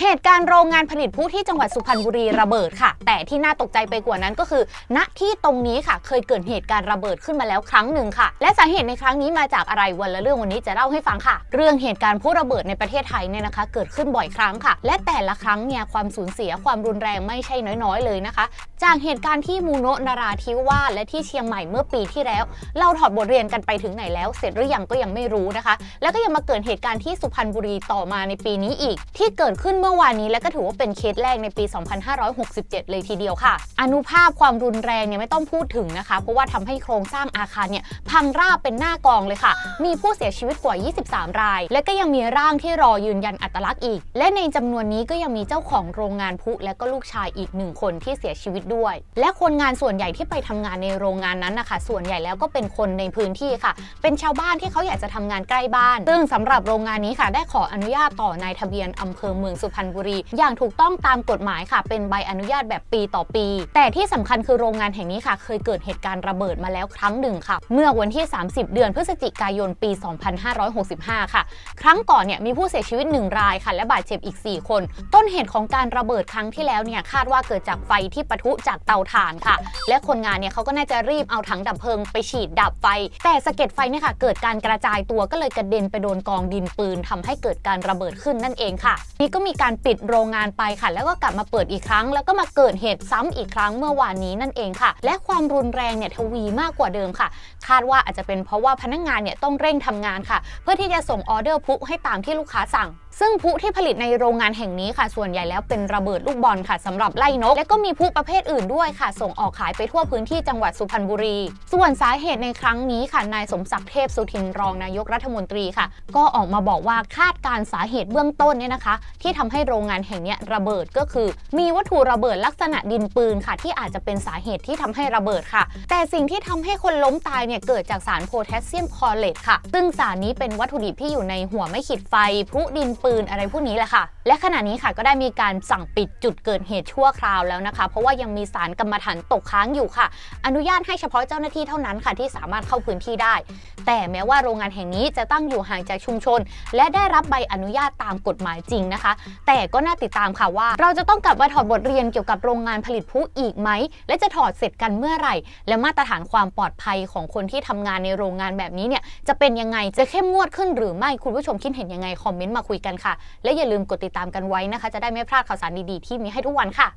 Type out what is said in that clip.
เหตุการณ์โรงงานผลิตพลุที่จังหวัดสุพรรณบุรีระเบิดค่ะ แต่ที่น่าตกใจไปกว่านั้นก็คือ ณที่ตรงนี้ค่ะ เคยเกิดเหตุการณ์ระเบิดขึ้นมาแล้วครั้งหนึ่งค่ะ และสาเหตุในครั้งนี้มาจากอะไรวันละเรื่องวันนี้จะเล่าให้ฟังค่ะ เรื่องเหตุการณ์พลุระเบิดในประเทศไทยเนี่ยนะคะ เกิดขึ้นบ่อยครั้งค่ะ และแต่ละครั้งเนี่ยความสูญเสียความรุนแรงไม่ใช่น้อยๆ เลยนะคะ จากเหตุการณ์ที่มูโนะนาราธิวาสและที่เชียงใหม่เมื่อปีที่แล้ว เราถอดบทเรียนกันไปถึงไหนแล้ว เสร็จหรือยังก็ยังไม่รู้นะคะ แล้วก็ยังมาเกิดเหตุการณ์ที่สุพรรณบุรีต่อมาในปีนี้อีก ที่เกิดขึ้นเมื่อวานนี้และก็ถือว่าเป็นเคสแรกในปี 2567 เลยทีเดียวค่ะ อนุภาพความรุนแรงเนี่ยไม่ต้องพูดถึงนะคะ เพราะว่าทำให้โครงสร้างอาคารเนี่ยพังราบเป็นหน้ากองเลยค่ะ มีผู้เสียชีวิตกว่า 23 ราย และก็ยังมีร่างที่รอยืนยันอัตลักษณ์อีก และในจำนวนนี้ก็ยังมีเจ้าของโรงงานพลุและก็ลูกชายอีกหนึ่งคนที่เสียชีวิตด้วย และคนงานส่วนใหญ่ที่ไปทำงานในโรงงานนั้นนะคะส่วนใหญ่แล้วก็เป็นคนในพื้นที่ค่ะ เป็นชาวบ้านที่เขาอยากจะทำงานใกล้บ้าน ซึ่งสำหรับโรงงานนี้ค่ะ ได้ขออนุญาตต่อนายทะเบียนอำเภอเมืองสุรรณบุรี อย่างถูกต้องตามกฎหมายค่ะ เป็นใบอนุญาตแบบปีต่อปี แต่ที่สำคัญคือโรงงานแห่งนี้ค่ะ เคยเกิดเหตุการณ์ระเบิดมาแล้วครั้งหนึ่งค่ะ เมื่อวันที่ 30 เดือนพฤศจิกายนปี 2565 ค่ะ ครั้งก่อนเนี่ยมีผู้เสียชีวิต 1 รายค่ะ และบาดเจ็บอีก 4 คน ต้นเหตุของการระเบิดครั้งที่แล้วเนี่ยคาดว่าเกิดจากไฟที่ปะทุจากเตาถ่านค่ะ และคนงานเนี่ยเขาก็น่าจะรีบเอาถังดับเพลิงไปฉีดดับไฟ แต่สะเก็ดไฟเนี่ยค่ะเกิดการกระจายตัวก็เลยกระเด็นไปโดนกองดินปืนทำให้เกิดการระเบิดขึ้นนั่นเองค่ะ นี่ก็มีการปิดโรงงานไปค่ะ แล้วก็กลับมาเปิดอีกครั้ง แล้วก็มาเกิดเหตุซ้ำอีกครั้งเมื่อวานนี้นั่นเองค่ะ และความรุนแรงเนี่ยทวีมากกว่าเดิมค่ะ คาดว่าอาจจะเป็นเพราะว่าพนักงานเนี่ยต้องเร่งทำงานค่ะ เพื่อที่จะส่งออเดอร์พุให้ตามที่ลูกค้าสั่งซึ่งพุที่ผลิตในโรงงานแห่งนี้ค่ะ ส่วนใหญ่แล้วเป็นระเบิดลูกบอลค่ะสำหรับไล่นก และก็มีพุประเภทอื่นด้วยค่ะ ส่งออกขายไปทั่วพื้นที่จังหวัดสุพรรณบุรี ส่วนสาเหตุในครั้งนี้ค่ะนายสมศักดิ์เทพสุทินรองนายกรัฐมนตรีค่ะ ก็ออกมาบอกว่าคาดการสาเหตุเบื้องต้นเนี่ยนะคะ ที่ทำใให้โรงงานแห่งนี้ระเบิดก็คือ มีวัตถุระเบิดลักษณะดินปืนค่ะ ที่อาจจะเป็นสาเหตุที่ทำให้ระเบิดค่ะ แต่สิ่งที่ทำให้คนล้มตายเนี่ยเกิดจากสารโพแทสเซียมคลอเรตค่ะ ซึ่งสารนี้เป็นวัตถุดิบที่อยู่ในหัวไม่ขีดไฟพลุดินปืนอะไรพวกนี้แหละค่ะ และขณะนี้ค่ะก็ได้มีการสั่งปิดจุดเกิดเหตุชั่วคราวแล้วนะคะ เพราะว่ายังมีสารกรรมฐานตกค้างอยู่ค่ะ อนุญาตให้เฉพาะเจ้าหน้าที่เท่านั้นค่ะที่สามารถเข้าพื้นที่ได้ แต่แม้ว่าโรงงานแห่งนี้จะตั้งอยู่ห่างจากชุมชน และได้รับใบอนุญาตตามกฎหมายจริงนะคะแต่ก็น่าติดตามค่ะว่า เราจะต้องกลับมาถอดบทเรียนเกี่ยวกับโรงงานผลิตพลุอีกไหม และจะถอดเสร็จกันเมื่อไหร่ และมาตรฐานความปลอดภัยของคนที่ทำงานในโรงงานแบบนี้เนี่ยจะเป็นยังไงจะเข้มงวดขึ้นหรือไม่คุณผู้ชมคิดเห็นยังไงคอมเมนต์มาคุยกันค่ะ และอย่าลืมกดติดตามกันไว้นะคะ จะได้ไม่พลาดข่าวสารดีๆที่มีให้ทุกวันค่ะ